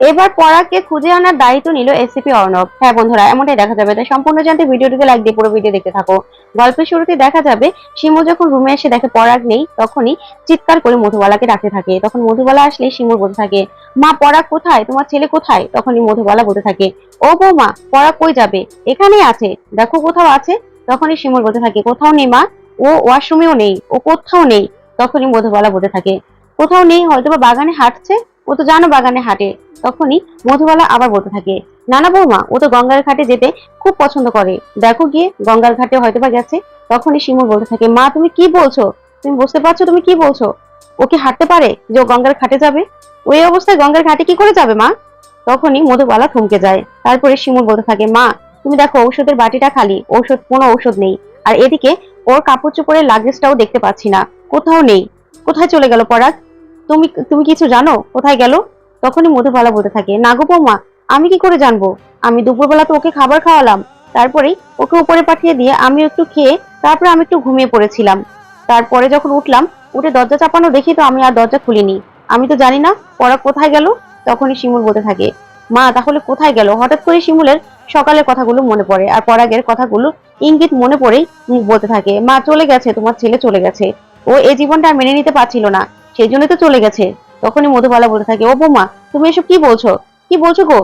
এবার পরাগকে খুঁজে আনার দায়িত্ব নিল এসিপি অর্ণব। হ্যাঁ বন্ধুরা, এমনটাই দেখা যাবে। তাই সম্পূর্ণ জানতে ভিডিওটিকে লাইক দিয়ে পুরো ভিডিও দেখতে থাকো। গল্পের শুরুতে দেখা যাবে, শিমু যখন রুমে এসে দেখে পরাগ নেই, তখনই চিৎকার করে মধুবালাকে ডাকতে থাকে। তখন মধুবালা আসলে শিমুর বলতে থাকে, মা, পরাগ কোথায়? তোমার ছেলে কোথায়? তখনই মধুবালা বলতে থাকে, ও বৌমা, পরাগ কই যাবে? এখানেই আছে। দেখো কোথাও আছে? তখনই শিমুর বলতে থাকে, কোথাও নেই মা, ও ওয়াশরুমেও নেই, ও কোথাও নেই। তখনই মধুবালা বলতে থাকে, কোথাও নেই হয়তো বাগানে হাঁটছে? ও তো জানো বাগানে হাঁটে, তখনই মধুবালা আবার বলতে থাকে, নানা বৌমা, ও তো গঙ্গার ঘাটে যেতে খুব পছন্দ করে। দেখো গিয়ে গঙ্গার ঘাটে হয়তো বা গেছে। তখনই শিমুর বলতে থাকে, মা, তুমি কি বলছো? তুমি বুঝতে পারছ তুমি কি বলছো? ও কি হাঁটতে পারে যে ও গঙ্গার ঘাটে যাবে? ওই অবস্থায় গঙ্গার ঘাটে কি করে যাবে, মা? তখনই মধুবালা থমকে যায়। তারপরে শিমুর বলতে থাকে, মা, তুমি দেখো ঔষধের বাটিটা খালি, ঔষধ, কোনো ঔষধ নেই। আর এদিকে ওর কাপড় চোপড়ের লাগেজটাও দেখতে পাচ্ছি না, কোথাও নেই। কোথায় চলে গেল পরাগ? তুমি তুমি কিছু জানো? কোথায় গেল? তখনই মধুবালা বলতে থাকে, না গো বৌমা, আমি কি করে জানব? আমি দুপুরবেলা তো ওকে খাবার খাওয়ালাম। তারপরেই ওকে উপরে পাঠিয়ে দিয়ে আমি একটু খেয়ে তারপরে আমি একটু ঘুমিয়ে পড়েছিলাম। তারপরে যখন উঠলাম, উঠে দরজা চাপানো দেখি তো আমি আর দরজা খুলিনি। আমি তো জানি না পরাগ কোথায় গেল? তখনই শিমুল বলতে থাকে, মা, তাহলে কোথায় গেল? হঠাৎ করে শিমুলের সকালের কথাগুলো মনে পড়ে আর পরাগের কথাগুলো ইঙ্গিত মনে পড়েই মুখ বলতে থাকে, মা, চলে গেছে, তোমার ছেলে চলে গেছে। ও এই জীবনটা মেনে নিতে পারছিল না। সেই জন্যই তো চলে গেছে। তখনই মধুবালা বলতে থাকে, ও বৌমা, তুমি এসব কি বলছো? কি বলছো গো?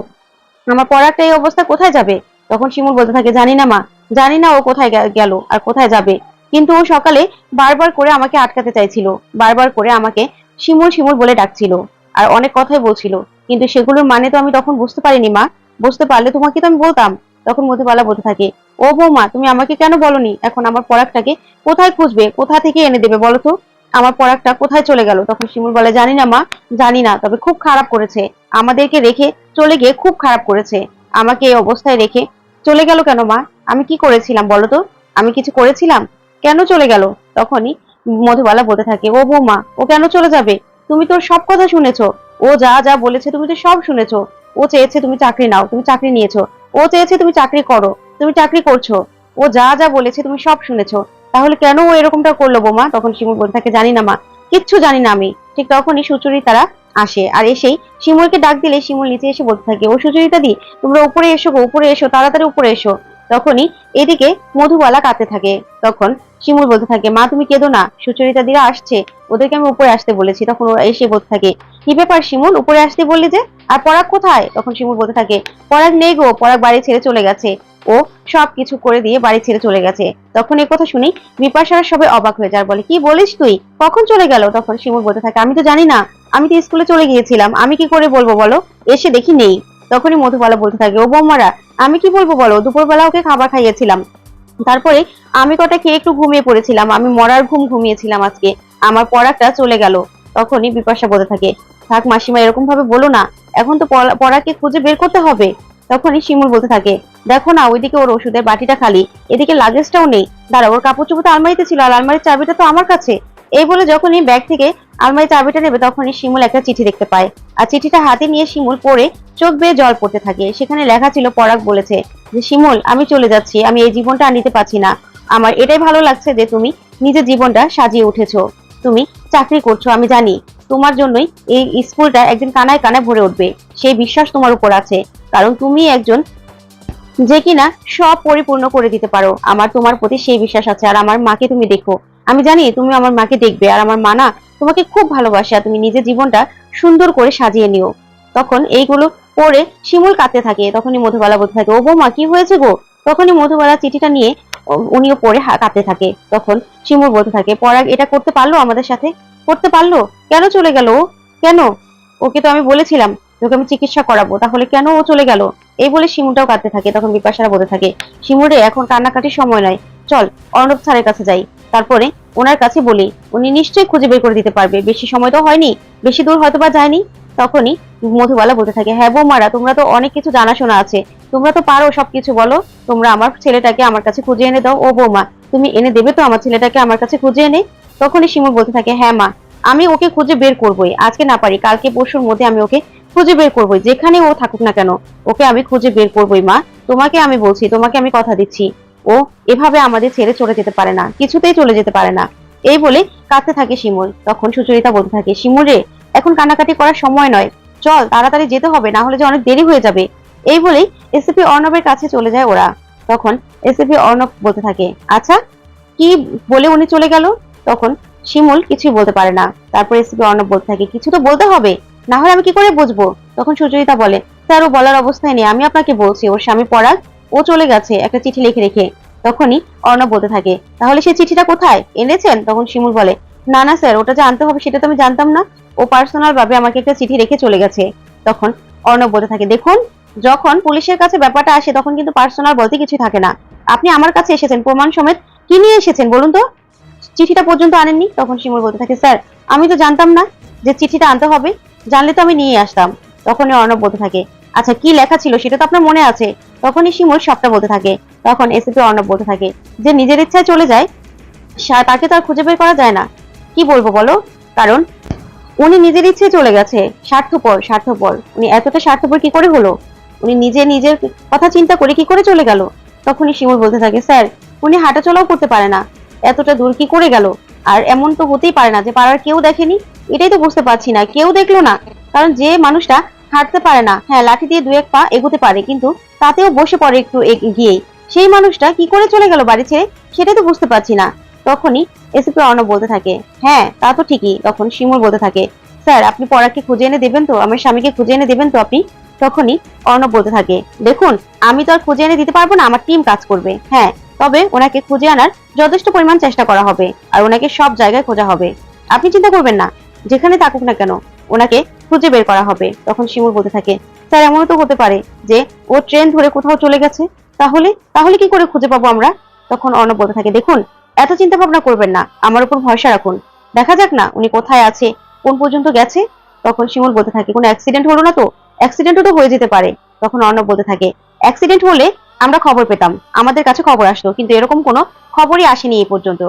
আমার পড়াটা এই অবস্থা কোথায় যাবে? তখন শিমুল বলতে থাকে, জানি না মা, জানি না ও কোথায় গেল আর কোথায় যাবে। কিন্তু ও সকালে বারবার করে আমাকে আটকাতে চাইছিল, বারবার করে আমাকে শিমুল শিমুল বলে ডাকছিল আর অনেক কথাই বলছিল। কিন্তু সেগুলোর মানে তো আমি তখন বুঝতে পারিনি মা। বুঝতে পারলে তোমাকে তো আমি বলতাম। তখন মধুবালা বলতে থাকে, ও বৌমা, তুমি আমাকে কেন বলনি? এখন আমার পরাগটাকে কোথায় খুঁজবে? কোথা থেকে এনে দেবে বলো তো? আমার পরাগটা কোথায় চলে গেল? তখন শিমুল বলে, জানি না মা, জানি না, তবে খুব খারাপ করেছে। আমাদেরকে রেখে চলে গিয়ে খুব খারাপ করেছে। আমাকে এই অবস্থায় রেখে চলে গেল কেন মা? আমি কি করেছিলাম বলো তো? আমি কিছু করেছিলাম? কেন চলে গেল? তখনই মধুবালা বলতে থাকে, ও বৌমা, ও কেন চলে যাবে? তুমি তোর সব কথা শুনেছো। ও যা যা বলেছে তুমি তো সব শুনেছো। ও চেয়েছে তুমি চাকরি নাও, তুমি চাকরি নিয়েছো। ও চেয়েছে তুমি চাকরি করো, তুমি চাকরি করছ। ও যা যা বলেছে তুমি সব শুনেছো। তাহলে কেন ও এরকমটা করল বোমা? তখন শিমুল বলতে থাকে, জানি না মা, কিচ্ছু জানি না আমি। ঠিক তখনই সুচুরি তারা আসে। আর এসেই শিমুলকে ডাক দিলে শিমুল নিচে এসে বলতে থাকে, ও সুচরিতা দি, তোমরা উপরে এসো গো, উপরে এসো, তাড়াতাড়ি উপরে এসো। তখনই এদিকে মধুবালা কাঁদতে থাকে। তখন শিমুল বলতে থাকে, মা, তুমি কেঁদো না, সুচরিতা দিরা আসছে, ওদেরকে আমি উপরে আসতে বলেছি। তখন ওরা এসে বলতে থাকে, কি ব্যাপার শিমুল, উপরে আসতে বললি যে? আর পরাগ কোথায়? তখন শিমুল বলতে থাকে, পরাগ নেই গো, পরাগ বাড়ি ছেড়ে চলে গেছে। ও সব কিছু করে দিয়ে বাড়ি ছেড়ে চলে গেছে। তখন এই কথা শুনি বিপাশারা সবাই অবাক হয়ে যায়। বলে, কি বলিস তুই? কখন চলে গেল? তখন শিমুল বলতে থাকে, আমি তো জানি না। আমি তো স্কুলে চলে গিয়েছিলাম। আমি কি করে বলব বলো? এসে দেখি নেই। তখনই মধুবালা বলতে থাকে, ও বৌমারা, আমি কি বলব বলো? দুপুরবেলা ওকে খাবার খাইয়েছিলাম। তারপরে আমি কটা খেয়ে একটু ঘুমিয়ে পড়েছিলাম। আমি মরার ঘুম ঘুমিয়েছিলাম আজকে। আমার পড়াটা চলে গেল। তখনই বিপাশা বলতে থাকে, থাক মাসিমা এরকম ভাবে বলো না। এখন তো পড়াকে খুঁজে বের করতে হবে। তখনই শিমুল বলতে থাকে, দেখো না, ওইদিকে ওর ওষুধের বাটিটা খালি, এদিকে লাগেজটাও নেই। দাঁড়া ওর কাপড় চোপড় তো আলমারিতে ছিল, আর আলমারির চাবিটা তো আমার কাছে। এই বলে যখনই ব্যাগ থেকে আলমারির চাবিটা নেবে, তখনই শিমুল একটা চিঠি দেখতে পায়। আর চিঠিটা হাতে নিয়ে শিমুল পড়ে চোখ বেয়ে জল পড়তে থাকে। সেখানে লেখা ছিল, পরাগ বলেছে যে, শিমুল, আমি চলে যাচ্ছি, আমি এই জীবনটা আর নিতে পারছি না। আমার এটাই ভালো লাগছে যে, তুমি নিজের জীবনটা সাজিয়ে উঠেছো। তুমি চাকরি করছ, আমি জানি। তোমার জন্যই এই স্কুলটা একদিন কানায় কানায় ভরে উঠবে। সেই বিশ্বাস তোমার উপর আছে। কারণ তুমি একজন যে কিনা সব পরিপূর্ণ করে দিতে পারো। আমার তোমার প্রতি সেই বিশ্বাস আছে, আর আমার মাকে তুমি দেখো। আমি জানি তুমি আমার মাকে দেখবে, আর আমার মা না তোমাকে খুব ভালোবাসে, আর তুমি নিজের জীবনটা সুন্দর করে সাজিয়ে নিও। তখন এইগুলো পড়ে শিমুল কাঁদতে থাকে, তখনই মধুবালা বলতে থাকে, ও বৌমা, কি হয়েছে গো? তখনই মধুবালা চিঠিটা নিয়ে উনিও হা- কাঁদতে থাকে। তখন শিমুল বলতে থাকে, পরাগ, এটা করতে পারল আমাদের সাথে? করতে পারল? কেন চলে গেল কেন? ওকে তো আমি বলেছিলাম তোকে আমি চিকিৎসা করাবো, তাহলে কেন ও চলে গেল? এই বলে শিমুলটাও কাঁদতে থাকে, তখন বিপাশারা বলতে থাকে শিমুরে এখন কান্নাকাটির সময় নয়। চল, অর্ণব স্যারের কাছে যাই। তারপরে ওনার কাছে বলি, উনি নিশ্চয়ই খুঁজে বের করে দিতে পারবে, বেশি সময় তো হয়নি, বেশি দূর হয়তো বা যায়নি। তখনই মধুবালা বলতে থাকে হ্যাঁ বৌমারা, তোমরা তো অনেক কিছু জানাশোনা আছে, তোমরা তো পারো সবকিছু বলো, তোমরা আমার ছেলেটাকে আমার কাছে খুঁজে এনে দাও, ও বৌমা, তুমি এনে দেবে তো আমার ছেলেটাকে আমার কাছে খুঁজে এনে? তখনই শিমুল বলতে থাকে হ্যাঁ মা, আমি ওকে খুঁজে বের করবোই, আজকে না পারি, কালকে পরশুর মধ্যে আমি ওকে খুঁজে বের করবোই, যেখানে ও থাকুক না কেন, ওকে আমি খুঁজে বের করবোই, মা। তোমাকে আমি বলছি, তোমাকে আমি কথা দিচ্ছি। ও এভাবে আমাদের ছেড়ে চলে যেতে পারে না, কিছুতেই চলে যেতে পারে না। এই বলে কাঁদতে থাকে শিমুল। তখন সুচরিতা বলতে থাকে, শিমুল রে, এখন কান্নাকাটি করার সময় নয়। চল, তাড়াতাড়ি যেতে হবে, না হলে যে অনেক দেরি হয়ে যাবে। এই বলেই এসিপি অর্ণবের কাছে চলে যায় ওরা। তখন এসিপি অর্ণব বলতে থাকে আচ্ছা কি বলে উনি চলে গেল? তখন শিমুল কিছুই বলতে পারে না। তারপর এসিপি অর্ণব বলতে থাকে, কিছু তো বলতে হবে। না হলে আমি কি করে বুঝব? তখন সুচরিতা বলে, স্যার, ও বলার অবস্থায় নেই, আমি আপনাকে বলছি, ওর স্বামী পরাগ, ও চলে গেছে, একটা চিঠি লিখে রেখে। তখনই অর্ণব বলতে থাকে, তাহলে সেই চিঠিটা কোথায়? এনেছেন? তখন শিমুল বলে, না না, স্যার, ওটা যে আনতে হবে সেটা তো আমি জানতাম না। ও পার্সোনাল ভাবে আমাকে একটা চিঠি রেখে চলে গেছে। তখন অর্ণব বলতে থাকে, দেখুন, যখন পুলিশের কাছে ব্যাপারটা আসে, তখন কিন্তু পার্সোনাল বলতে কিছু থাকে না। আপনি আমার কাছে এসেছেন, প্রমাণ সমেত কি নিয়ে এসেছেন, বলুন তো? চিঠিটা পর্যন্ত আনেননি, তখন শিমুল বলতে থাকে, স্যার, আমি তো জানতাম না যে চিঠিটা আনতে হবে। জানলে তো আমি নিয়ে আসতাম। তখনই অর্ণব বলতে থাকে আচ্ছা কি লেখা ছিল সেটা তো আপনার মনে আছে? তখনই শিমুল সবটা বলতে থাকে। তখন এসিপি অর্ণব বলতে থাকে, যে নিজের ইচ্ছায় চলে যায় তাকে তো আর খুঁজে বের করা যায় না। কি বলব বলো? কারণ উনি নিজের ইচ্ছে চলে গেছে, স্বার্থপর স্বার্থপর। উনি এতটা স্বার্থপর কি করে হলো? উনি নিজে নিজের কথা চিন্তা করে কি করে চলে গেল? তখনই শিমুল বলতে থাকে, স্যার, উনি হাঁটা চলাও করতে পারে না। এতটা দূর কি করে গেল? আর এমন তো হতেই পারে না যে পাড়ার কেউ দেখেনি, এটাই তো বুঝতে পারছি না। কেউ দেখল না, কারণ যে মানুষটা হাঁটতে পারে না। হ্যাঁ লাঠি দিয়ে দু এক পা এগোতে পারে, কিন্তু তাতেও বসে পড়ে একটু গিয়েই। সেই মানুষটা কি করে চলে গেল বাড়ি ছেড়ে, সেটাই তো বুঝতে পারছি না। তখনই এসিপি অর্ণব বলতে থাকে হ্যাঁ তা তো ঠিকই। তখন শিমুল বলতে থাকে, স্যার, আপনি পড়াকে খুঁজে এনে দেবেন তো? আমার স্বামীকে খুঁজে এনে দেবেন তো আপনি? তখনই অর্ণব বলতে থাকে, দেখুন, আমি তো আর খুঁজে এনে দিতে পারব না, আমার টিম কাজ করবে। হ্যাঁ তবে ওনাকে খুঁজে আনার যথেষ্ট পরিমাণ চেষ্টা করা হবে আর ওনাকে সব জায়গায় খোঁজা হবে। আপনি চিন্তা করবেন না, যেখানে থাকুক না কেন, ওনাকে খুঁজে বের করা হবে। তখন শিমুল বলতে থাকে, স্যার, এমনও তো হতে পারে যে ও ট্রেন ধরে কোথাও চলে গেছে। তাহলে তাহলে কি করে খুঁজে পাবো আমরা? তখন অর্ণব বলতে থাকে, দেখুন, এত চিন্তা ভাবনা করবেন না, আমার উপর ভরসা রাখুন। দেখা যাক না উনি কোথায় আছে, কোন পর্যন্ত গেছে? তখন শিমুল বলতে থাকে, কোনো অ্যাক্সিডেন্ট হলো না তো? অ্যাক্সিডেন্টও তো হয়ে যেতে পারে। তখন অর্ণব বলতে থাকে অ্যাক্সিডেন্ট হলে আমরা খবর পেতাম। আমাদের কাছে খবর আসতো, কিন্তু এরকম কোনো খবরই আসেনি এই পর্যন্ত।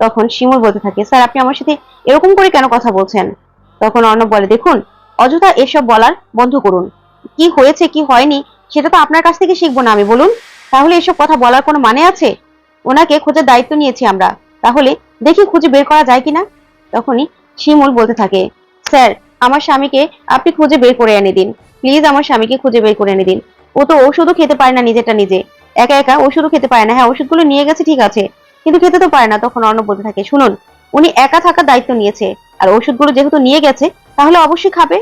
তখন শিমুল বলতে থাকে, স্যার, আপনি আমার সাথে এরকম করে কেন কথা বলছেন? তখন অর্ণব বলে, দেখুন, অযথা এসব বলার বন্ধ করুন। কি হয়েছে, কি হয়নি, সেটা তো আপনার কাছ থেকে শিখব না আমি, বলুন। তাহলে এসব কথা বলার কোনো মানে আছে? ওনাকে খোঁজার দায়িত্ব নিয়েছি আমরা। তাহলে দেখি খুঁজে বের করা যায় কিনা? তখনই শিমুল বলতে থাকে, স্যার, আমার স্বামীকে আপনি খুঁজে বের করে এনে দিন। প্লিজ আমার স্বামীকে খুঁজে বের করে এনে দিন। ও তো ওষুধও খেতে পারে না নিজেরটা নিজে। একা একা ওষুধও খেতে পারে না। হ্যাঁ ওষুধগুলো নিয়ে গেছে, ঠিক আছে। কিন্তু খেতে তো পারে না। তখন অর্ণব বলতে থাকে, শুনুন, উনি একা থাকার দায়িত্ব নিয়েছে। আর ওষুধগুলো যেহেতু নিয়ে গেছে, তাহলে অবশ্যই খাবে।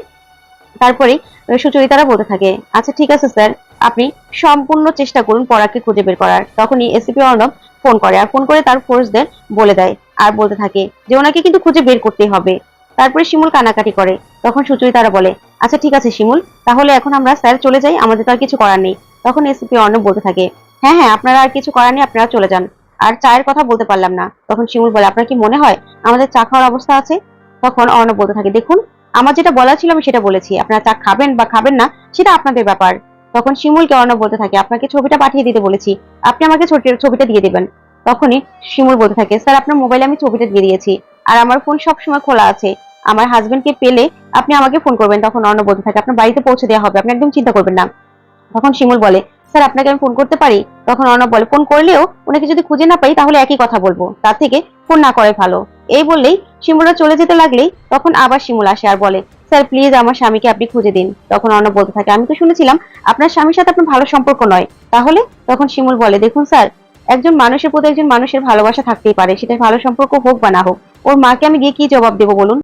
তারপরে সুচরিতারা বলতে থাকে আচ্ছা ঠিক আছে, স্যার। আপনি সম্পূর্ণ চেষ্টা করুন পড়াকে খুঁজে বের করার। তখনই এসিপি অর্ণব ফোন করে, আর ফোন করে তার ফোর্সদের বলে দেয়। আর বলতে থাকে যে, ওনাকে কিন্তু খুঁজে বের করতে হবে। তারপরে শিমুল কানাকাটি করে। তখন সুচরিতারা বলে আচ্ছা ঠিক আছে শিমুল, তাহলে এখন আমরা স্যার চলে যাই, আমাদের তো আর কিছু করার নেই। তখন এসিপি অর্ণব বলতে থাকে হ্যাঁ হ্যাঁ আপনারা আর কিছু করার নেই, আপনারা চলে যান। আর চায়ের কথা বলতে পারলাম না। তখন শিমুল বলে, আপনার কি মনে হয় আমাদের চা খাওয়ার অবস্থা আছে? তখন অর্ণব বলতে থাকে, দেখুন, আমার যেটা বলা ছিল আমি সেটা বলেছি। আপনারা চা খাবেন বা খাবেন না, সেটা আপনাদের ব্যাপার। তখন শিমুলকে অর্ণব বলতে থাকে, আপনাকে ছবিটা পাঠিয়ে দিতে বলেছি। আপনি আমাকে ছবিটা দিয়ে দেবেন। তখনই শিমুল বলতে থাকে, স্যার, আপনার মোবাইলে আমি ছবিটা দিয়ে দিয়েছি। আর আমার ফোন সব সময় খোলা আছে। আমার হাজবেন্ডকে পেলে আপনি আমাকে ফোন করবেন, তখন অর্ণব বলতে থাকে। আপনার বাড়িতে পৌঁছে দেওয়া হবে, আপনি একদম চিন্তা করবেন না। তখন শিমুল বলে, স্যার, আপনাকে আমি ফোন করতে পারি? তখন অর্ণব বলে ফোন করলেও ওনাকে যদি খুঁজে না পাই, তাহলে একই কথা বলব। তার থেকে ফোন না করে ভালো। এই বললেই শিমুলরা চলে যেতে লাগলেই তখন আবার শিমুল আসে আর বলে, স্যার প্লিজ আমার স্বামীকে আপনি খুঁজে দিন। তখন অর্ণব বলতে থাকে। আমি তো শুনেছিলাম, আপনার স্বামীর সাথে আপনার ভালো সম্পর্ক নয়। তাহলে? তখন শিমুল বলে, দেখুন, স্যার একজন মানুষের প্রতি একজন মানুষের ভালোবাসা থাকতেই পারে সেটা ভালো সম্পর্ক হোক বা না হোক। ওর মাকে আমি গিয়ে কি জবাব দেবো বলুন?